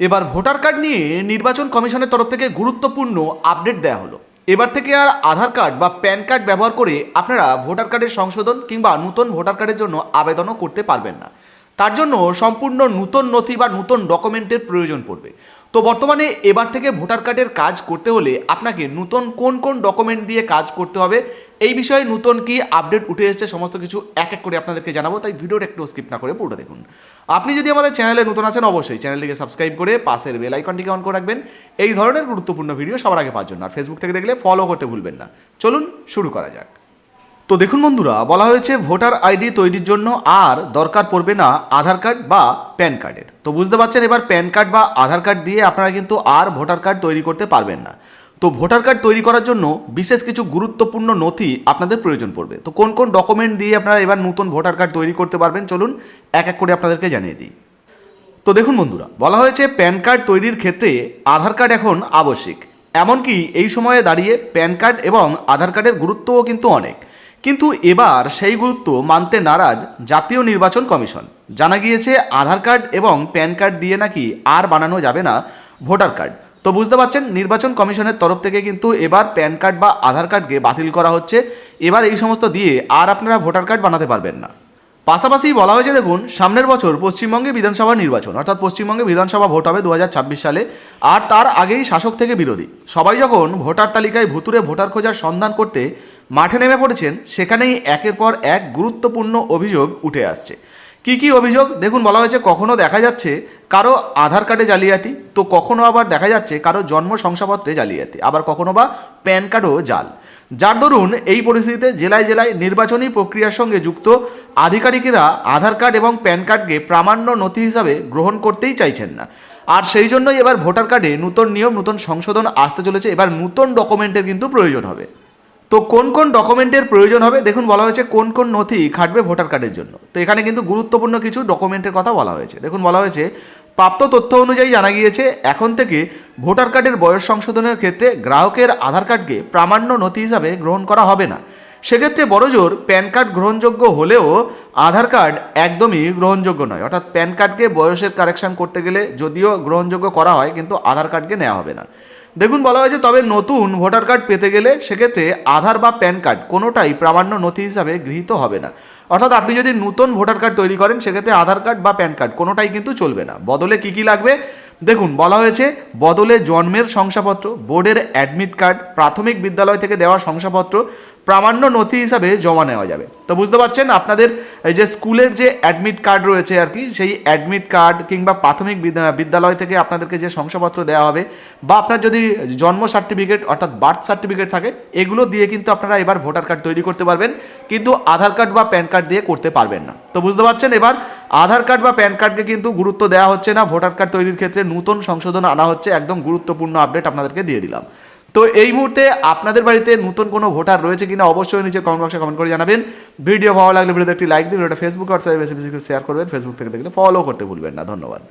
এবার voter card নিয়ে নির্বাচন কমিশনের তরফ থেকে গুরুত্বপূর্ণ আপডেট দেওয়া হলো। এবার থেকে আর আধার কার্ড বা প্যান কার্ড ব্যবহার করে আপনারা ভোটার কার্ডের সংশোধন কিংবা নতুন ভোটার কার্ডের জন্য আবেদনও করতে পারবেন না। তার জন্য সম্পূর্ণ নতুন নথি বা নতুন ডকুমেন্টের প্রয়োজন পড়বে। তো বর্তমানে এবার থেকে ভোটার কার্ডের কাজ করতে হলে আপনাকে নতুন কোন কোন ডকুমেন্ট দিয়ে কাজ করতে হবে এই বিষয়ে নতুন কি আপডেট উঠে এসেছে সমস্ত কিছু এক এক করে আপনাদেরকে জানাব, তাই ভিডিওটা একটু স্কিপ না করে পুরোটা দেখুন। আপনি যদি আমাদের চ্যানেলে নতুন আছেন, অবশ্যই চ্যানেলটিকে সাবস্ক্রাইব করে পাশের বেল আইকনটিকে অন করে রাখবেন। এই ধরনের গুরুত্বপূর্ণ ভিডিও সবার আগে পাওয়ার জন্য। আর ফেসবুক থেকে দেখলে ফলো করতে ভুলবেন না। চলুন শুরু করা যাক। তো দেখুন বন্ধুরা, বলা হয়েছে ভোটার আইডি তৈরির জন্য আর দরকার পড়বে না আধার কার্ড বা প্যান কার্ডের। তো বুঝতে পারছেন, এবার প্যান কার্ড বা আধার কার্ড দিয়ে আপনারা কিন্তু আর ভোটার কার্ড তৈরি করতে পারবেন না। তো ভোটার কার্ড তৈরি করার জন্য বিশেষ কিছু গুরুত্বপূর্ণ নথি আপনাদের প্রয়োজন পড়বে। তো কোন কোন ডকুমেন্ট দিয়ে আপনারা এবার নতুন ভোটার কার্ড তৈরি করতে পারবেন চলুন এক এক করে আপনাদেরকে জানিয়ে দিই। তো দেখুন বন্ধুরা, বলা হয়েছে প্যান কার্ড তৈরির ক্ষেত্রে আধার কার্ড এখন আবশ্যিক। এমনকি এই সময়ে দাঁড়িয়ে প্যান কার্ড এবং আধার কার্ডের গুরুত্বও কিন্তু অনেক। কিন্তু এবার সেই গুরুত্ব মানতে নারাজ জাতীয় নির্বাচন কমিশন। জানা গিয়েছে আধার কার্ড এবং প্যান কার্ড দিয়ে নাকি আর বানানো যাবে না ভোটার কার্ড। তো বুঝতে পারছেন, নির্বাচন কমিশনের তরফ থেকে কিন্তু এবার প্যান কার্ড বা আধার কার্ডকে বাতিল করা হচ্ছে। এবার এই সমস্ত দিয়ে আর আপনারা ভোটার কার্ড বানাতে পারবেন না। পাশাপাশি বলা হয়েছে, দেখুন, সামনের বছর পশ্চিমবঙ্গে বিধানসভা নির্বাচন, অর্থাৎ পশ্চিমবঙ্গে বিধানসভা ভোট হবে দু হাজার ছাব্বিশ সালে, আর তার আগেই শাসক থেকে বিরোধী। সবাই যখন ভোটার তালিকায় ভুতুরে ভোটার খোঁজার সন্ধান করতে মাঠে নেমে পড়েছেন, সেখানেই একের পর এক গুরুত্বপূর্ণ অভিযোগ উঠে আসছে। কি কি অভিযোগ? দেখুন, বলা হয়েছে কখনো দেখা যাচ্ছে কারও আধার কার্ডে জালিয়াতি, তো কখনো আবার দেখা যাচ্ছে কারও জন্ম শংসাপত্রে জালিয়াতি, আবার কখনো বা প্যান কার্ডও জাল। যার দরুন এই পরিস্থিতিতে জেলায় জেলায় নির্বাচনী প্রক্রিয়ার সঙ্গে যুক্ত আধিকারিকেরা আধার কার্ড এবং প্যান কার্ডকে প্রামাণ্য নথি হিসাবে গ্রহণ করতেই চাইছেন না। আর সেই জন্যই এবার ভোটার কার্ডে নতুন নিয়ম, নতুন সংশোধন আসতে চলেছে। এবার নতুন ডকুমেন্টের কিন্তু প্রয়োজন হবে। তো কোন কোন ডকুমেন্টের প্রয়োজন হবে? দেখুন, বলা হয়েছে কোন কোন নথি খাটবে ভোটার কার্ডের জন্য। তো এখানে কিন্তু গুরুত্বপূর্ণ কিছু ডকুমেন্টের কথা বলা হয়েছে। দেখুন, বলা হয়েছে, প্রাপ্ত তথ্য অনুযায়ী জানা গিয়েছে, এখন থেকে ভোটার কার্ডের বয়স সংশোধনের ক্ষেত্রে গ্রাহকের আধার কার্ডকে প্রামাণ্য নথি হিসাবে গ্রহণ করা হবে না। সেক্ষেত্রে বড়জোর প্যান কার্ড গ্রহণযোগ্য হলেও আধার কার্ড একদমই গ্রহণযোগ্য নয়। অর্থাৎ প্যান কার্ডকে বয়সের কারেকশন করতে গেলে যদিও গ্রহণযোগ্য করা হয়, কিন্তু আধার কার্ডকে নেওয়া হবে না। দেখুন বলা হয়েছে তবে নতুন ভোটার কার্ড পেতে গেলে সেক্ষেত্রে আধার বা প্যান কার্ড কোনোটাই প্রামাণ্য নথি হিসাবে গৃহীত হবে না। অর্থাৎ আপনি যদি নতুন ভোটার কার্ড তৈরি করেন, সেক্ষেত্রে আধার কার্ড বা প্যান কার্ড কোনোটাই কিন্তু চলবে না। বদলে কি কি লাগবে? দেখুন, বলা হয়েছে বদলে জন্মের শংসাপত্র, বোর্ডের অ্যাডমিট কার্ড, প্রাথমিক বিদ্যালয় থেকে দেওয়া শংসাপত্র, প্রামাণ্য নথি হিসাবে জমা নেওয়া যাবে। তো বুঝতে পারছেন, আপনাদের এই যে স্কুলের যে অ্যাডমিট কার্ড রয়েছে আর কি, সেই অ্যাডমিট কার্ড কিংবা প্রাথমিক বিদ্যালয় থেকে আপনাদেরকে যে শংসাপত্র দেওয়া হবে, বা আপনার যদি জন্ম সার্টিফিকেট অর্থাৎ বার্থ সার্টিফিকেট থাকে, এগুলো দিয়ে কিন্তু আপনারা এবার ভোটার কার্ড তৈরি করতে পারবেন, কিন্তু আধার কার্ড বা প্যান কার্ড দিয়ে করতে পারবেন না। তো বুঝতে পারছেন, এবার আধার কার্ড বা প্যান কার্ডকে কিন্তু গুরুত্ব দেওয়া হচ্ছে না। ভোটার কার্ড তৈরির ক্ষেত্রে নতুন সংশোধন আনা হচ্ছে। একদম গুরুত্বপূর্ণ আপডেট আপনাদেরকে দিয়ে দিলাম। তো এই মুহূর্তে আপনাদের বাড়িতে নতুন কোনো ভোটার রয়েছে কিনা অবশ্যই নিচে কমেন্ট বক্সে কমেন্ট করে জানাবেন। ভিডিও ভালো লাগলে ভিডিওতে একটি লাইক দিন, ভিডিওটা ফেসবুক হোয়াটসঅ্যাপে বেশি বেশি শেয়ার করবেন। ফেসবুক থেকে দেখলে ফলো করতে ভুলবেন না। ধন্যবাদ।